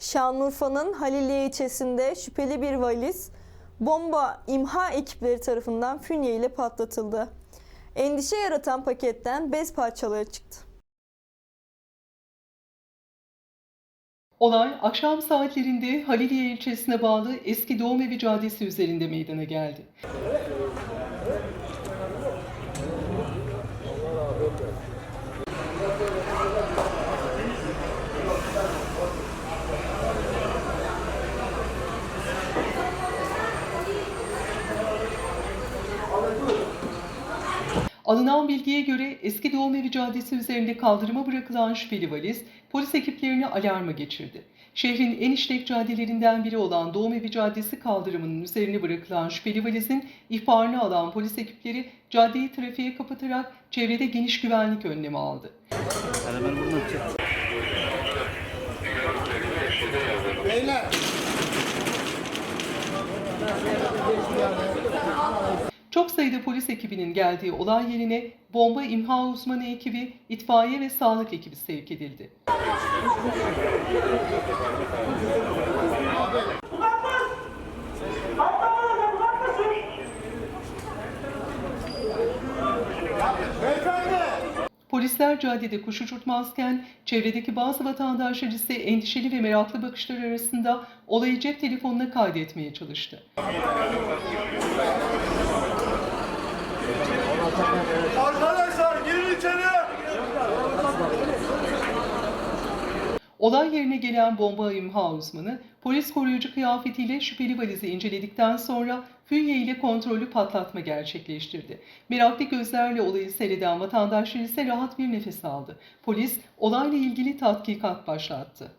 Şanlıurfa'nın Haliliye ilçesinde şüpheli bir valiz bomba imha ekipleri tarafından fünye ile patlatıldı. Endişe yaratan paketten bez parçaları çıktı. Olay akşam saatlerinde Haliliye ilçesine bağlı Eski Doğum Evi Caddesi üzerinde meydana geldi. Alınan bilgiye göre Eski Doğum Evi Caddesi üzerinde kaldırıma bırakılan şüpheli valiz polis ekiplerini alarma geçirdi. Şehrin en işlek caddelerinden biri olan Doğum Evi Caddesi kaldırımının üzerine bırakılan şüpheli valizin ihbarını alan polis ekipleri caddeyi trafiğe kapatarak çevrede geniş güvenlik önlemi aldı. Çek. Çok sayıda polis ekibinin geldiği olay yerine bomba imha uzmanı ekibi, itfaiye ve sağlık ekibi sevk edildi. Polisler caddede kuş uçurtmazken çevredeki bazı vatandaşlar ise endişeli ve meraklı bakışlar arasında olayı cep telefonuna kaydetmeye çalıştı. Olay yerine gelen bomba imha uzmanı polis koruyucu kıyafetiyle şüpheli valizi inceledikten sonra fünye ile kontrollü patlatma gerçekleştirdi. Meraklı gözlerle olayı seyreden vatandaşlar ise rahat bir nefes aldı. Polis olayla ilgili tatkikat başlattı.